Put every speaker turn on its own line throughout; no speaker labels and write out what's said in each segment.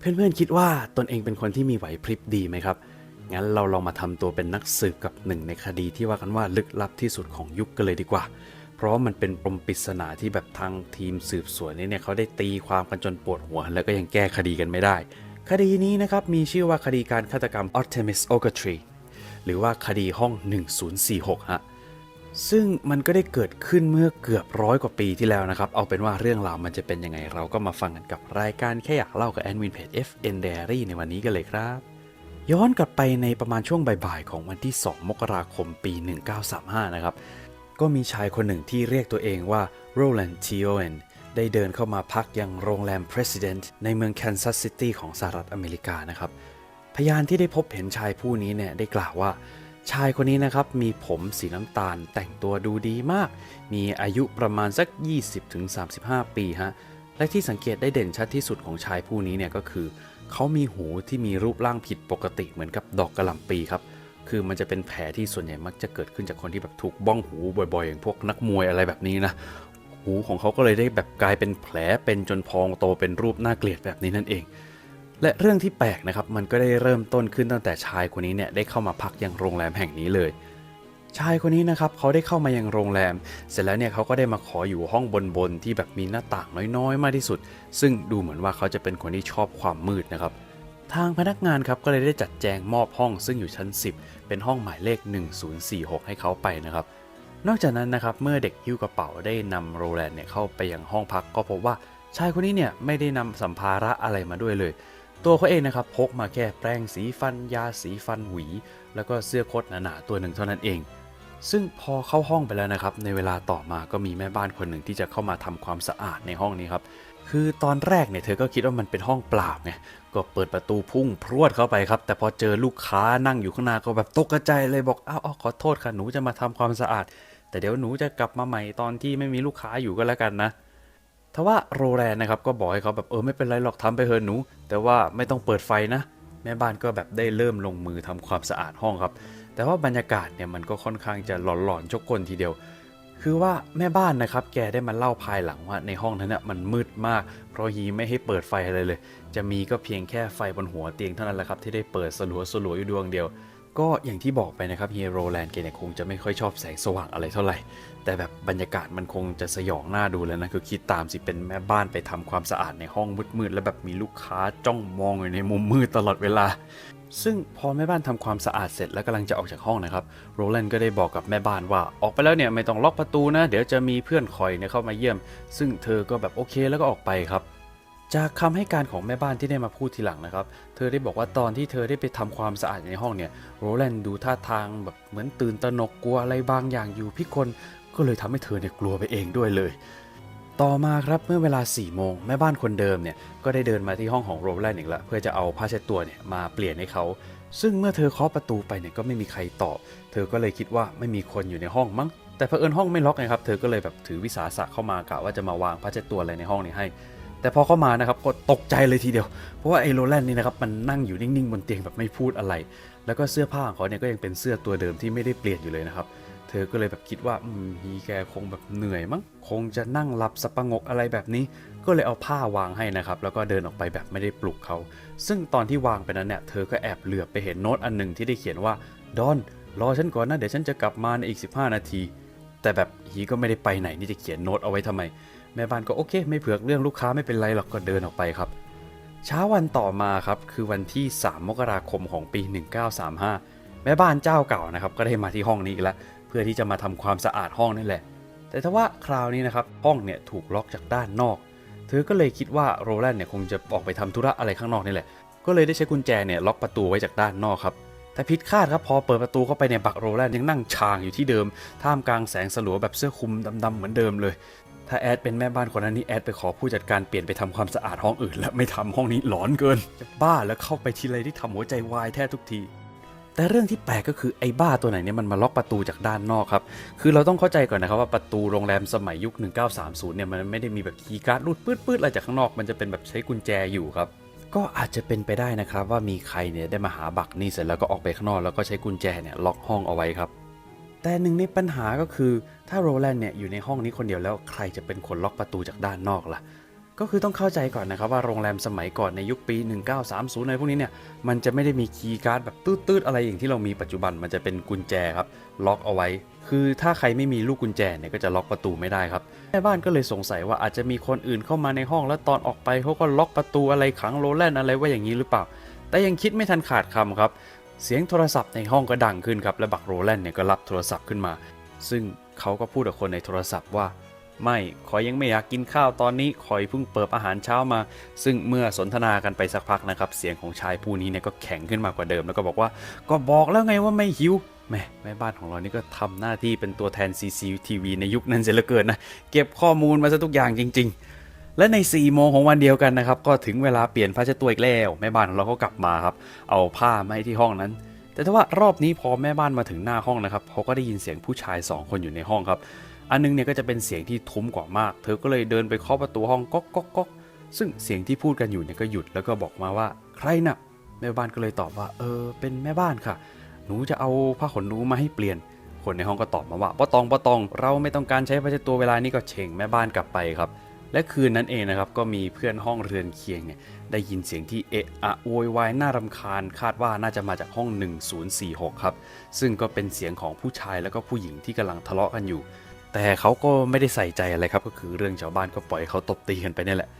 เพื่อนๆคิดว่าตนเองเป็นคนที่มีไหวพริบดีไหมครับ งั้นเราลองมาทำตัวเป็นนักสืบกับหนึ่งในคดีที่ว่ากันว่าลึกลับที่สุดของยุคกันเลยดีกว่า เพราะมันเป็นปมปริศนาที่แบบทางทีมสืบสวนนี่เนี่ยเขาได้ตีความกันจนปวดหัว แล้วก็ยังแก้คดีกันไม่ได้ คดีนี้นะครับมีชื่อว่าคดีการฆาตกรรม Artemis Ogletree หรือว่าคดีห้อง 1046 ฮะ ซึ่งมันก็ได้เกิดขึ้นเมื่อเกือบร้อยกว่าปีที่แล้วนะครับ เอาเป็นว่าเรื่องราวมันจะเป็นยังไงเราก็มาฟังกันกับรายการแค่อยากเล่ากับแอดมินเพจ FN Diary ในวันนี้กันเลยครับ ย้อนกลับไปในประมาณช่วงบ่ายๆของวันที่ 2 มกราคมปี 1935 นะครับ ก็มีชายคนหนึ่งที่เรียกตัวเองว่า Roland T. Owen ได้เดินเข้ามาพักยังโรงแรม President ในเมืองแคนซัสซิตี้ของสหรัฐอเมริกานะครับ พยานที่ได้พบเห็นชายผู้นี้เนี่ยได้กล่าวว่า ชายคนนี้นะครับมีผมสีน้ำตาลแต่งตัวดูดีมาก มีอายุประมาณสัก 20-35 ปีฮะและที่สังเกตได้เด่นชัดที่สุดของชายผู้นี้เนี่ยก็คือ เขามีหูที่มีรูปร่างผิดปกติเหมือนกับดอกกระหล่ำปีครับคือมันจะเป็นแผลที่ส่วนใหญ่มักจะเกิดขึ้นจากคนที่แบบถูกบ้องหูบ่อยๆ อย่างพวกนักมวยอะไรแบบนี้นะหูของเขาก็เลยได้แบบกลายเป็นแผลเป็นจนพองโตเป็นรูปน่าเกลียดแบบนี้นั่นเอง และเรื่องที่แปลกนะครับมันก็ได้เริ่มต้นขึ้นตั้งแต่ชายคนนี้เนี่ยได้เข้ามาพักยังโรงแรมแห่งนี้เลย ชายคนนี้นะครับเขาได้เข้ามายังโรงแรม เสร็จแล้วเนี่ยเขาก็ได้มาขออยู่ห้องบนๆที่แบบมีหน้าต่างน้อยๆ มากที่สุด ซึ่งดูเหมือนว่าเขาจะเป็นคนที่ชอบความมืดนะครับทางพนักงานครับก็เลยได้จัดแจงมอบห้องซึ่งอยู่ชั้น 10 เป็นห้องหมายเลข 1046 ให้เขาไปนะครับ นอกจากนั้นนะครับเมื่อเด็กหิ้วกระเป๋าได้นำโรแลนด์เนี่ยเข้าไปยังห้องพักก็พบว่าชายคนนี้เนี่ยไม่ได้นำสัมภาระอะไรมาด้วยเลย ตัวเขาเองนะครับพกมาแค่แปรงสีฟันยาสีฟันหวี แล้วก็เสื้อโคตหนาๆตัวหนึ่งเท่านั้นเอง ซึ่งพอเข้าห้องไปแล้วนะครับ ในเวลาต่อมาก็มีแม่บ้านคนหนึ่งที่จะเข้ามาทำความสะอาดในห้องนี้ครับคือตอนแรกเนี่ยเธอก็คิดว่ามันเป็นห้องเปล่าไงก็เปิดประตูพุ่งพรวดเข้าไปครับ แต่พอเจอลูกค้านั่งอยู่ข้างหน้าก็แบบตกใจเลยบอกอ้าวอ้าวขอโทษค่ะหนูจะมาทำความสะอาด แต่เดี๋ยวหนูจะกลับมาใหม่ตอนที่ไม่มีลูกค้าอยู่ก็แล้วกันนะ ทว่าโรแลนนะครับก็บอกให้เขาแบบเออไม่เป็นไรหรอกทำไปเถอะหนู แต่ว่าไม่ต้องเปิดไฟนะ แม่บ้านก็แบบได้เริ่มลงมือทำความสะอาดห้องครับ แต่ว่าบรรยากาศเนี่ยมันก็ค่อนข้างจะหลอนๆชกกลทีเดียว คือว่าแม่บ้านนะครับแกได้มาเล่าภายหลังว่าในห้องนั้นน่ะมันมืดมาก เพราะฮีไม่ให้เปิดไฟอะไรเลย จะมีก็เพียงแค่ไฟบนหัวเตียงเท่านั้นแหละครับที่ได้เปิดสลัวสลัวๆอยู่ดวงเดียว ก็อย่างที่บอกไปนะครับเฮียโรแลนด์แกเนี่ยคงจะไม่ค่อยชอบแสงสว่างอะไรเท่าไหร่ แต่แบบบรรยากาศมันคงจะสยองหน้าดูแล้วนะคือคิดตามสิเป็นแม่บ้านไปทำความสะอาดในห้องมืดๆแล้วแบบมีลูกค้าจ้องมองอยู่ในมุมมืดตลอดเวลา ซึ่งพอแม่บ้านทำความสะอาดเสร็จแล้วกำลังจะออกจากห้องนะครับโรแลนด์ก็ได้บอกกับแม่บ้านว่าออกไปแล้วเนี่ยไม่ต้องล็อกประตูนะ เดี๋ยวจะมีเพื่อนคอยเนี่ยเข้ามาเยี่ยม ซึ่งเธอก็แบบโอเคแล้วก็ออกไปครับจากคำให้การของแม่บ้านที่ได้มาพูดทีหลังนะครับ เธอได้บอกว่าตอนที่เธอได้ไปทำความสะอาดในห้องเนี่ย โรแลนด์ดูท่าทางแบบเหมือนตื่นตระหนกกลัวอะไรบางอย่างอยู่พิกล ก็เลยทำให้เธอเนี่ยกลัวไปเองด้วยเลย ต่อมาครับเมื่อเวลา4ี่โมงแม่บ้านคนเดิมเนี่ยก็ได้เดินมาที่ห้องของโรแลนด์อีกแล้วเพื่อจะเอาผ้าเช็ดตัวเนี่ยมาเปลี่ยนให้เขา ซึ่งเมื่อเธอเคาะประตูไปเนี่ยก็ไม่มีใครตอบ เธอก็เลยคิดว่าไม่มีคนอยู่ในห้องมั้ง แต่เผอิญห้องไม่ล็อกไงครับ เธอก็เลยแบบถือวิสาสะเข้ามากะว่าจะมาวางผ้าเช็ดตัวอะไรในห้องนี้ให้แต่พอเข้ามานะครับก็ตกใจเลยทีเดียว เพราะว่าไอ้โรแลนด์นี่นะครับมันนั่งอยู่นิ่งๆ บนเตียงแบบไม่พูดอะไร แล้วก็เสื้อผ้าของเขาเนี่ยก็ยังเป็นเสื้อตัวเดิมที่ไม่ได้เปลี่ยนอยู่เลยนะครับ เธอก็เลยแบบคิดว่าอืมฮีแกคงแบบเหนื่อยมั้งคงจะนั่งหลับสะปะงกอะไรแบบนี้ ก็เลยเอาผ้าวางให้นะครับ แล้วก็เดินออกไปแบบไม่ได้ปลุกเขา ซึ่งตอนที่วางไปนั้นเนี่ยเธอก็แอบเหลือบไปเห็นโน้ตอันหนึ่งที่ได้เขียนว่าดอนรอฉันก่อนนะเดี๋ยวฉันจะกลับมาในอีก 15 นาที แต่แบบฮีก็ไม่ได้ไปไหนนี่จะเขียนโน้ตเอาไว้ทำไม แม่บ้านก็โอเค ไม่เผือกเรื่องลูกค้าไม่เป็นไรหรอกก็เดินออกไปครับเช้าวันต่อมาครับคือวันที่ 3 มกราคมของปี 1935 แม่บ้านเจ้าเก่านะครับก็ได้มาที่ห้องนี้อีกแล้ว เพื่อที่จะมาทำความสะอาดห้องนี่แหละ แต่ถ้าว่าคราวนี้นะครับห้องเนี่ยถูกล็อกจากด้านนอก เธอก็เลยคิดว่าโรแลนด์เนี่ยคงจะออกไปทำธุระอะไรข้างนอกนี่แหละ ก็เลยได้ใช้กุญแจเนี่ยล็อกประตูไว้จากด้านนอกครับแต่ผิดคาดครับพอเปิดประตูเข้าไปเนี่ยบักโรแลนด์ยังนั่งชางอยู่ที่เดิม ท่ามกลางแสงสลัวแบบเสื้อคลุมดำๆเหมือนเดิมเลย ถ้าแอดเป็นแม่บ้านคนนั้นนี่แอดไปขอผู้จัดการเปลี่ยนไปทำความสะอาดห้องอื่น และไม่ทำห้องนี้หลอนเกินจะบ้าแล้วเข้าไปทีไรที่ทำหัวใจวายแทบทุกที แต่เรื่องที่แปลกก็คือไอ้บ้าตัวไหนเนี่ยมันมาล็อกประตูจากด้านนอกครับ คือเราต้องเข้าใจก่อนนะครับว่าประตูโรงแรมสมัยยุค 1930 เนี่ยมันไม่ได้มีแบบคีย์การ์ดรูดปื๊ดๆอะไรจากข้างนอก มันจะเป็นแบบใช้กุญแจอยู่ครับก็อาจจะเป็นไปได้นะครับว่ามีใครเนี่ยได้มาหาบักนี่เสร็จแล้วก็ออกไปข้างนอกแล้วก็ใช้กุญแจเนี่ยล็อกห้องเอาไว้ครับ แต่หนึ่งในปัญหาก็คือถ้าโรแลนด์เนี่ยอยู่ในห้องนี้คนเดียวแล้วใครจะเป็นคนล็อกประตูจากด้านนอกล่ะ ก็คือต้องเข้าใจก่อนนะครับว่าโรงแรมสมัยก่อนในยุคปี 1930อะไรพวกนี้เนี่ยมันจะไม่ได้มีคีย์การ์ดแบบตืดๆอะไรอย่างที่เรามีปัจจุบันมันจะเป็นกุญแจครับล็อกเอาไว้ คือถ้าใครไม่มีลูกกุญแจเนี่ยก็จะล็อกประตูไม่ได้ครับแม่บ้านก็เลยสงสัยว่าอาจจะมีคนอื่นเข้ามาในห้องแล้วตอนออกไปเขาก็ล็อกประตูอะไรขังโรแลนด์อะไรไว้อย่างนี้หรือเปล่า แต่ยังคิดไม่ทันขาดคำครับเสียงโทรศัพท์ในห้องก็ดังขึ้นครับและบักโรแลนด์เนี่ยก็รับโทรศัพท์ขึ้นมา ซึ่งเขาก็พูดกับคนในโทรศัพท์ว่า ไม่ขอยยังไม่อยากกินข้าวตอนนี้ขอยเพิ่งเปิดอาหารเช้ามา ซึ่งเมื่อสนทนากันไปสักพักนะครับ เสียงของชายผู้นี้เนี่ยก็แข็งขึ้นมากว่าเดิมแล้วก็บอกว่า ก็บอกแล้วไงว่าไม่หิวแม่แม่บ้านของเรานี่ก็ทำหน้าที่เป็นตัวแทน CCTV ในยุคนั้นเสียเหลือเกินนะ เก็บข้อมูลมาซะทุกอย่างจริง ๆ และใน 4 โมงของวันเดียวกันนะครับ ก็ถึงเวลาเปลี่ยนผ้าเช็ดตัวอีกแล้ว แม่บ้านของเราก็กลับมาครับ เอาผ้ามาให้ที่ห้องนั้น แต่ถ้าว่ารอบนี้พอแม่บ้านมาถึงหน้าห้องนะครับเขาก็ได้ยินเสียงผู้ชาย 2 คนอยู่ในห้องครับ อันนึงเนี่ยก็จะเป็นเสียงที่ทุ้มกว่ามาก เธอก็เลยเดินไปเคาะประตูห้องก๊อกก๊อกก๊อกซึ่งเสียงที่พูดกันอยู่เนี่ยก็หยุดแล้วก็บอกมาว่าใครน่ะแม่บ้านก็เลยตอบว่า เออ เป็นแม่บ้านค่ะ หนูจะเอาผ้าขนหนูมาให้เปลี่ยน คนในห้องก็ตอบมาว่าป้าตองป้าตองเราไม่ต้องการใช้ผ้าเช็ดตัวเวลานี้ก็เฉ่งแม่บ้านกลับไปครับ และคืนนั้นเองนะครับก็มีเพื่อนห้องเรือนเคียงเนี่ยได้ยินเสียงที่เอะอะโวยวายน่ารำคาญ คาดว่าน่าจะมาจากห้อง 1046 ครับ ซึ่งก็เป็นเสียงของผู้ชายแล้วก็ผู้หญิงที่กำลังทะเลาะกันอยู่ แต่เขาก็ไม่ได้ใส่ใจอะไรครับ ก็คือเรื่องชาวบ้านก็ปล่อยเขาตบตีกันไปนี่แหละ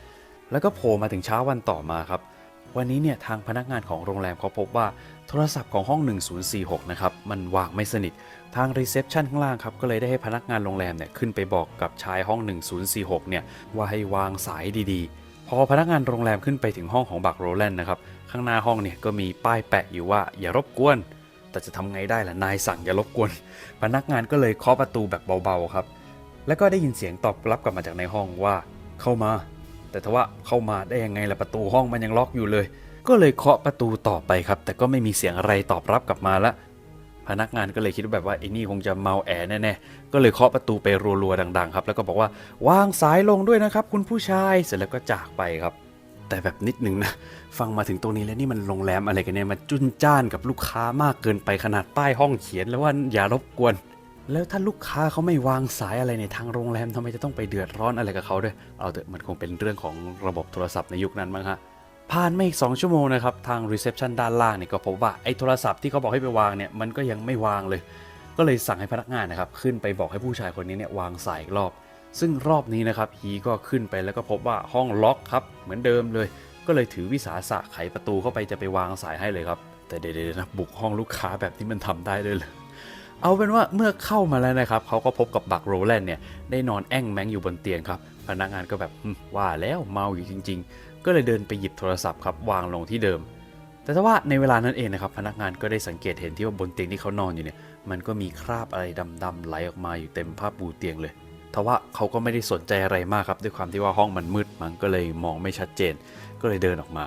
แล้วก็โผล่มาถึงเช้าวันต่อมาครับ วันนี้เนี่ยทางพนักงานของโรงแรมเขาพบว่าโทรศัพท์ของห้อง 1046 นะครับ มันวางไม่สนิท ทางรีเซพชันข้างล่างครับ ก็เลยได้ให้พนักงานโรงแรมเนี่ยขึ้นไปบอกกับชายห้อง 1046 เนี่ยว่าให้วางสายดีๆ พอพนักงานโรงแรมขึ้นไปถึงห้องของบักโรแลนด์นะครับ ข้างหน้าห้องเนี่ยก็มีป้ายแปะอยู่ว่าอย่ารบกวน แต่จะทำไงได้ล่ะ นายสั่งอย่ารบกวน พนักงานก็เลยเคาะประตูแบบเบาๆครับ แล้วก็ได้ยินเสียงตอบรับกลับมาจากในห้องว่า เข้ามา แต่ทว่าเข้ามาได้ยังไงล่ะประตูห้องมันยังล็อกอยู่เลย ก็เลยเคาะประตูต่อไปครับ แต่ก็ไม่มีเสียงอะไรตอบรับกลับมาละ พนักงานก็เลยคิดว่าแบบว่าไอ้นี่คงจะเมาแอแน่ๆ ก็เลยเคาะประตูไปรัวๆดัง ๆ ครับ แล้วก็บอกว่าวางสายลงด้วยนะครับ คุณผู้ชาย เสร็จแล้วก็จากไปครับ แต่แบบนิดนึงนะ ฟังมาถึงตรงนี้แล้วนี่มันโรงแรมอะไรกันเนี่ยมันจุนจ้านกับลูกค้ามากเกินไปขนาดป้ายห้องเขียนแล้วว่าอย่ารบกวน แล้วถ้าลูกค้าเขาไม่วางสายอะไรในทางโรงแรมทำไมจะต้องไปเดือดร้อนอะไรกับเขาด้วย เอาเถอะมันคงเป็นเรื่องของระบบโทรศัพท์ในยุคนั้นมั้งฮะผ่านไมาอีก2ชั่วโมงนะครับทางรีเซพชันด้านล่างเนี่ยก็พบว่าไอ้โทรศัพท์ที่เขาบอกให้ไปวางเนี่ยมันก็ยังไม่วางเลย ก็เลยสั่งให้พนักงานนะครับขึ้นไปบอกให้ผู้ชายคนนี้เนี่ยวางสายอีกรอบ ซึ่งรอบนี้นะครับฮีก็ขึ้นไปแล้วก็พบว่าห้องล็อกครับเหมือนเดิมเลย ก็เลยถือวิสาสะไขประตูเข้าไปจะไปวางสายให้เลยครับ แต่เดี๋ยวนะบุกห้องลูกค้าแบบนี้มันทำได้ด้วยเลยเอาเป็นว่าเมื่อเข้ามาแล้วนะครับเขาก็พบกับบักโรแลนด์เนี่ยได้นอนแอ่งแมงอยู่บนเตียงครับ พนักงานก็แบบว่าแล้วเมาอยู่จริง ๆ ก็เลยเดินไปหยิบโทรศัพท์ครับวางลงที่เดิม แต่ถ้าว่าในเวลานั้นเองนะครับพนักงานก็ได้สังเกตเห็นที่ว่าบนเตียงที่เขานอนอยู่เนี่ยมันก็มีคราบอะไรดำๆไหลออกมาอยู่เต็มผ้าปูเตียงเลยทว่าเขาก็ไม่ได้สนใจอะไรมากครับด้วยความที่ว่าห้องมันมืดมันก็เลยมองไม่ชัดเจน ก็เลยเดินออกมา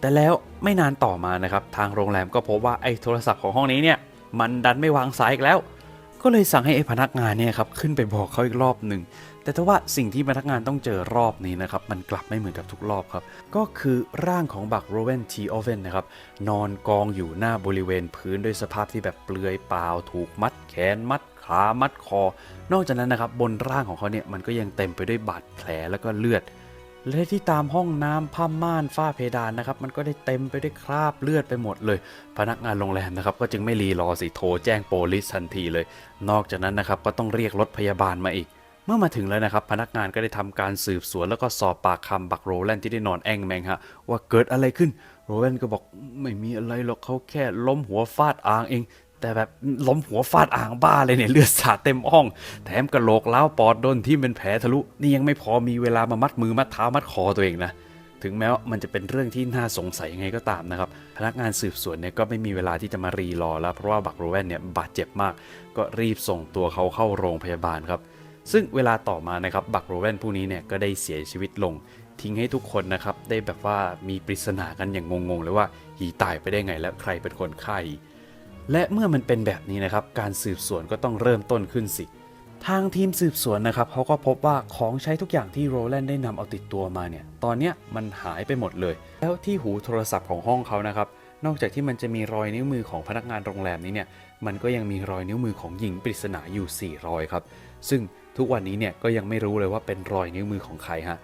แต่แล้วไม่นานต่อมานะครับ ทางโรงแรมก็พบว่าไอ้โทรศัพท์ของห้องนี้เนี่ย มันดันไม่วางสายอีกแล้ว ก็เลยสั่งให้ไอ้พนักงานเนี่ยครับขึ้นไปบอกเขาอีกรอบหนึ่งแต่ถ้าว่าสิ่งที่พนักงานต้องเจอรอบนี้นะครับ มันกลับไม่เหมือนกับทุกรอบครับ ก็คือร่างของบักโรเวนทีโอเวนนะครับ นอนกองอยู่หน้าบริเวณพื้นด้วยสภาพที่แบบเปลือยเปล่า ถูกมัดแขนมัดขามัดคอ นอกจากนั้นนะครับ บนร่างของเขาเนี่ยมันก็ยังเต็มไปด้วยบาดแผลแล้วก็เลือด และที่ตามห้องน้ำผ้าม่านฝ้าเพดานนะครับ มันก็ได้เต็มไปด้วยคราบเลือดไปหมดเลย พนักงานโรงแรมนะครับ ก็จึงไม่รีรอสิโทรแจ้งโปลิสทันทีเลย นอกจากนั้นนะครับก็ต้องเรียกรถพยาบาลมาอีก เมื่อมาถึงแล้วนะครับ พนักงานก็ได้ทำการสืบสวนแล้วก็สอบปากคำบักโรแลนด์ที่ได้นอนแองแมงฮะว่าเกิดอะไรขึ้นโรแลนด์ก็บอกไม่มีอะไรหรอกเขาแค่ล้มหัวฟาดอ่างเอง แต่แบบล้มหัวฟาดอ่างบ้าเลยเนี่ยเลือดสาดเต็มห้อง แถมกระโหลกเล้าปอดโดนที่เป็นแผลทะลุ นี่ยังไม่พอมีเวลามามัดมือมัดเท้ามัดคอตัวเองนะ ถึงแม้ว่ามันจะเป็นเรื่องที่น่าสงสัยยังไงก็ตามนะครับ พนักงานสืบสวนเนี่ยก็ไม่มีเวลาที่จะมารีรอแล้ว เพราะว่าบักโรแวนเนี่ยบาดเจ็บมาก ก็รีบส่งตัวเขาเข้าโรงพยาบาลครับ ซึ่งเวลาต่อมานะครับบักโรแวนผู้นี้เนี่ยก็ได้เสียชีวิตลง ทิ้งให้ทุกคนนะครับได้แบบว่ามีปริศนากันอย่างงงๆเลยว่าหีตายไปได้ไงและใครเป็นคนฆ่าหี และเมื่อมันเป็นแบบนี้นะครับ การสืบสวนก็ต้องเริ่มต้นขึ้นสิ ทางทีมสืบสวนนะครับเขาก็พบว่าของใช้ทุกอย่างที่โรแลนด์ได้นำเอาติดตัวมาเนี่ย ตอนเนี้ยมันหายไปหมดเลย แล้วที่หูโทรศัพท์ของห้องเขานะครับ นอกจากที่มันจะมีรอยนิ้วมือของพนักงานโรงแรมนี้เนี่ย มันก็ยังมีรอยนิ้วมือของหญิงปริศนาอยู่ 4 รอยครับ ซึ่งทุกวันนี้เนี่ยก็ยังไม่รู้เลยว่าเป็นรอยนิ้วมือของใครฮะ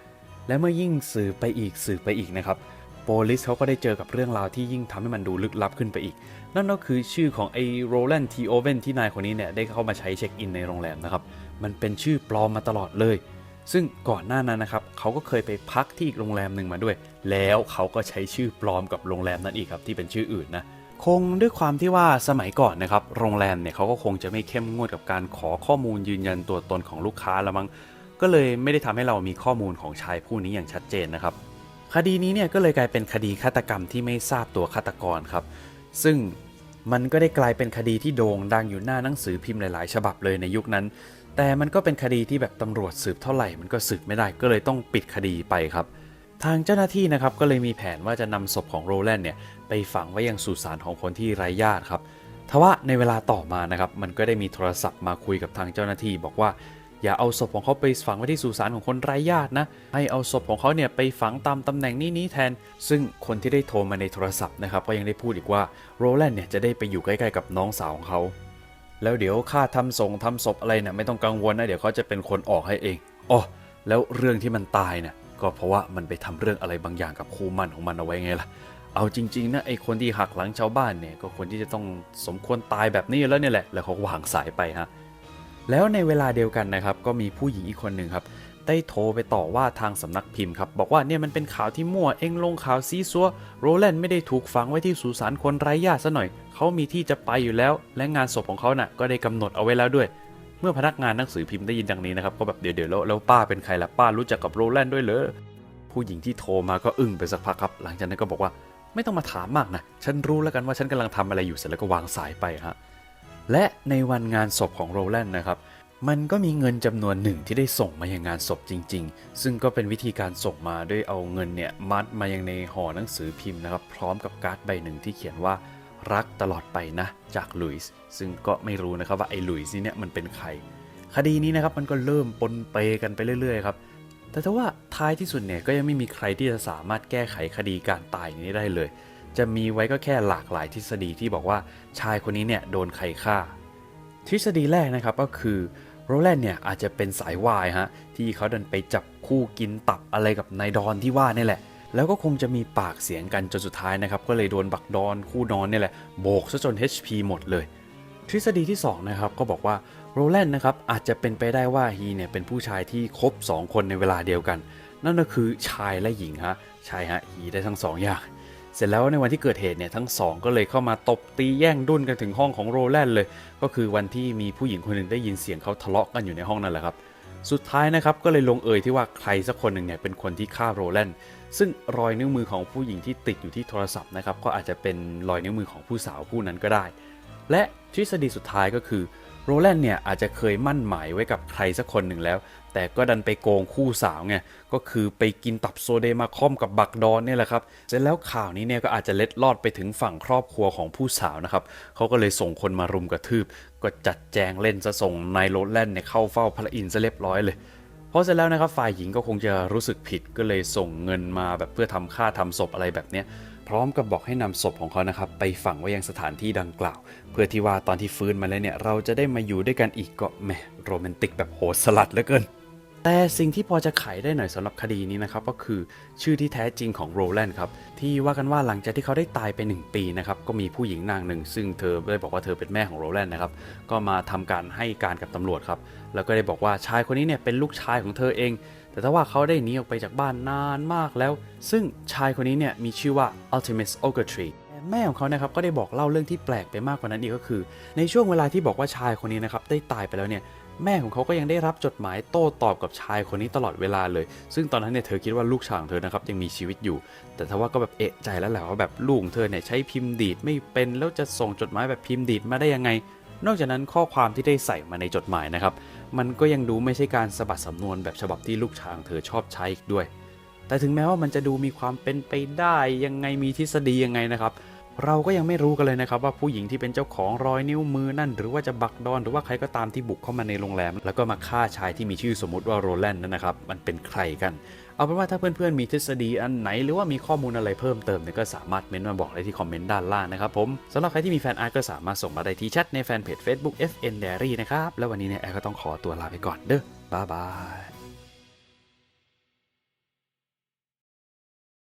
และเมื่อยิ่งสืบไปอีกสืบไปอีกนะครับโปลิสเขาก็ได้เจอกับเรื่องราวที่ยิ่งทำให้มันดูลึกลับขึ้นไปอีก นั่นก็คือชื่อของไอ้โรแลนด์ทีโอเวนที่นายคนนี้เนี่ยได้เข้ามาใช้เช็คอินในโรงแรมนะครับ มันเป็นชื่อปลอมมาตลอดเลย ซึ่งก่อนหน้านั้นนะครับเขาก็เคยไปพักที่อีกโรงแรมหนึ่งมาด้วย แล้วเขาก็ใช้ชื่อปลอมกับโรงแรมนั้นอีกครับที่เป็นชื่ออื่นนะคงด้วยความที่ว่าสมัยก่อนนะครับโรงแรมเนี่ยเขาก็คงจะไม่เข้มงวดกับการขอข้อมูลยืนยันตัวตนของลูกค้าละมั้งก็เลยไม่ได้ทำให้เรามีข้อมูลของชายผู้นี้อย่างชัดเจนนะครับ คดีนี้เนี่ยก็เลยกลายเป็นคดีฆาตกรรมที่ไม่ทราบตัวฆาตกรครับ ซึ่ง มันก็ได้กลายเป็นคดีที่โด่งดังอยู่หน้าหนังสือพิมพ์หลายๆ ฉบับเลยในยุคนั้น แต่มันก็เป็นคดีที่แบบตำรวจสืบเท่าไหร่มันก็สืบไม่ได้ก็เลยต้องปิดคดีไปครับ ทางเจ้าหน้าที่นะครับก็เลยมีแผนว่าจะนำศพของโรแลนด์เนี่ยไปฝังไว้ยังสุสานของคนที่ไร้ญาติครับทว่าในเวลาต่อมานะครับมันก็ได้มีโทรศัพท์มาคุยกับทางเจ้าหน้าที่บอกว่า อย่าเอาศพของเขาไปฝังไว้ที่สุสานของคนไร้ญาตินะ ให้เอาศพของเขาเนี่ยไปฝังตามตำแหน่งนี้นี้แทน ซึ่งคนที่ได้โทรมาในโทรศัพท์นะครับก็ยังได้พูดอีกว่าโรแลนด์เนี่ยจะได้ไปอยู่ใกล้ๆกับน้องสาวของเขา แล้วเดี๋ยวค่าทำส่งทำศพอะไรเนี่ยไม่ต้องกังวลนะเดี๋ยวเขาจะเป็นคนออกให้เองอ๋อแล้วเรื่องที่มันตายเนี่ยก็เพราะว่ามันไปทำเรื่องอะไรบางอย่างกับคู่มันของมันเอาไว้ไงล่ะ เอาจริงๆนะไอคนที่หักหลังชาวบ้านเนี่ยก็ควรที่จะต้องสมควรตายแบบนี้แล้วเนี่ยแหละ แล้วเขาวางสายไปฮะ แล้วในเวลาเดียวกันนะครับก็มีผู้หญิงอีกคนหนึ่งครับได้โทรไปต่อว่าทางสำนักพิมพ์ครับบอกว่าเนี่ยมันเป็นข่าวที่มั่วเองลงข่าวซีซัวโรแลนด์ไม่ได้ถูกฝังไว้ที่สุสานคนไร้ญาติซะหน่อยเขามีที่จะไปอยู่แล้ว และงานศพของเขาน่ะก็ได้กำหนดเอาไว้แล้วด้วย เมื่อพนักงานหนังสือพิมพ์ได้ยินดังนี้นะครับก็แบบเดี๋ยวเดี๋ยวแล้วแล้วป้าเป็นใครล่ะป้ารู้จักกับโรแลนด์ด้วยเหรอผู้หญิงที่โทรมาก็อึ้งไปสักพักครับ หลังจากนั้นก็บอกว่าไม่ต้องมาถามมากนะฉันรู้แล้วกันว่าฉันกำลังทำอะไรอยู่เสร็จแล้วก็วางสายไปฮะ และในวันงานศพของโรแลนด์นะครับ มันก็มีเงินจำนวนหนึ่งที่ได้ส่งมายังงานศพจริง ๆ ซึ่งก็เป็นวิธีการส่งมาด้วยเอาเงินเนี่ยมัดมายังในห่อหนังสือพิมพ์นะครับ พร้อมกับการ์ดใบหนึ่งที่เขียนว่ารักตลอดไปนะจากลุยส์ซึ่งก็ไม่รู้นะครับว่าไอ้ลุยส์นี่เนี่ยมันเป็นใคร คดีนี้นะครับมันก็เริ่มปนเปกันไปเรื่อยๆครับแต่ถ้าว่าท้ายที่สุดเนี่ยก็ยังไม่มีใครที่จะสามารถแก้ไขคดีการตายนี้ได้เลย จะมีไว้ก็แค่หลากหลายทฤษฎีที่บอกว่าชายคนนี้เนี่ยโดนใครฆ่า ทฤษฎีแรกนะครับก็คือโรแลนด์เนี่ยอาจจะเป็นสายวายฮะที่เขาเดินไปจับคู่กินตับอะไรกับนายดอนที่ว่านี่แหละ แล้วก็คงจะมีปากเสียงกันจนสุดท้ายนะครับก็เลยโดนบักดอนคู่นอนเนี่ยแหละโบกซะจน HP หมดเลย ทฤษฎีที่2นะครับก็บอกว่าโรแลนด์นะครับอาจจะเป็นไปได้ว่าฮีเนี่ยเป็นผู้ชายที่คบ 2 คนในเวลาเดียวกัน นั่นก็คือชายและหญิงฮะชายฮะฮีได้ทั้งสองอย่าง เสร็จแล้วในวันที่เกิดเหตุเนี่ยทั้งสองก็เลยเข้ามาตบตีแย่งดุนกันถึงห้องของโรแลนด์เลย ก็คือวันที่มีผู้หญิงคนหนึ่งได้ยินเสียงเขาทะเลาะกันอยู่ในห้องนั่นแหละครับ สุดท้ายนะครับก็เลยลงเอยที่ว่าใครสักคนหนึ่งเนี่ยเป็นคนที่ฆ่าโรแลนด์ซึ่งรอยนิ้วมือของผู้หญิงที่ติดอยู่ที่โทรศัพท์นะครับก็อาจจะเป็นรอยนิ้วมือของผู้สาวผู้นั้นก็ได้ และทฤษฎีสุดท้ายก็คือ โรแลนด์เนี่ยอาจจะเคยมั่นหมายไว้กับใครสักคนหนึ่งแล้ว แต่ก็ดันไปโกงคู่สาวไง ก็คือไปกินตับโซเดมาคอมกับบักดอนเนี่ยแหละครับ เสร็จแล้วข่าวนี้เนี่ยก็อาจจะเล็ดลอดไปถึงฝั่งครอบครัวของผู้สาวนะครับ เขาก็เลยส่งคนมารุมกระทืบ ก็จัดแจงเล่นซะส่งนายโรแลนด์เนี่ยเข้าเฝ้าพระอินทร์ซะเรียบร้อยเลยเพราะเสร็จแล้วนะครับฝ่ายหญิงก็คงจะรู้สึกผิดก็เลยส่งเงินมาแบบเพื่อทำค่าทำศพอะไรแบบเนี้ย พร้อมกับบอกให้นำศพของเขานะครับไปฝังไว้ยังสถานที่ดังกล่าว เพื่อที่ว่าตอนที่ฟื้นมาแล้วเนี่ยเราจะได้มาอยู่ด้วยกันอีกก็แหมโรแมนติกแบบโหดสลัดเหลือเกินแต่สิ่งที่พอจะไขได้หน่อยสำหรับคดีนี้นะครับก็คือชื่อที่แท้จริงของโรแลนด์ครับที่ว่ากันว่าหลังจากที่เขาได้ตายไป 1 ปีนะครับก็มีผู้หญิงนางหนึ่ง ซึ่งเธอได้บอกว่าเธอเป็นแม่ของโรแลนด์นะครับก็มาทำการให้การกับตำรวจครับแล้วก็ได้บอกว่าชายคนนี้เนี่ยเป็นลูกชายของเธอเอง แต่ถ้าว่าเขาได้หนีออกไปจากบ้านนานมากแล้ว ซึ่งชายคนนี้เนี่ยมีชื่อว่า Ultimus Ogletree แม่ของเขานะครับก็ได้บอกเล่าเรื่องที่แปลกไปมากกว่านั้นอีกก็คือ ในช่วงเวลาที่บอกว่าชายคนนี้นะครับได้ตายไปแล้วเนี่ยแม่ของเขาก็ยังได้รับจดหมายโต้ตอบกับชายคนนี้ตลอดเวลาเลย ซึ่งตอนนั้นเนี่ยเธอคิดว่าลูกชายของเธอนะครับยังมีชีวิตอยู่ แต่ทว่าก็แบบเอะใจแล้วแหละว่าแบบลูกของเธอเนี่ยใช้พิมพ์ดีดไม่เป็นแล้วจะส่งจดหมายแบบพิมพ์ดีดมาได้ยังไง นอกจากนั้นข้อความที่ได้ใส่มาในจดหมายนะครับ มันก็ยังดูไม่ใช่การสะบัดสำนวนแบบฉบับที่ลูกชางเธอชอบใช้อีกด้วย แต่ถึงแม้ว่ามันจะดูมีความเป็นไปได้ยังไงมีทฤษฎียังไงนะครับ เราก็ยังไม่รู้กันเลยนะครับว่าผู้หญิงที่เป็นเจ้าของรอยนิ้วมือนั่น หรือว่าจะบักดอนหรือว่าใครก็ตามที่บุกเข้ามาในโรงแรม แล้วก็มาฆ่าชายที่มีชื่อสมมุติว่าโรแลนด์นั่นนะครับ มันเป็นใครกัน เอาเป็นว่าถ้าเพื่อนๆมีทฤษฎีอันไหน หรือว่ามีข้อมูลอะไรเพิ่มเติมเนี่ยก็สามารถเม้นต์มาบอกได้ที่คอมเมนต์ด้านล่างนะครับผมสำหรับใครที่มีแฟนอาร์ตก็สามารถส่งมาได้ที่แชทในแฟนเพจ Facebook FN Diary นะครับแล้ววันนี้เนี่ยแอร์ก็ต้องขอตัวลาไปก่อนเด้อบ๊ายบาย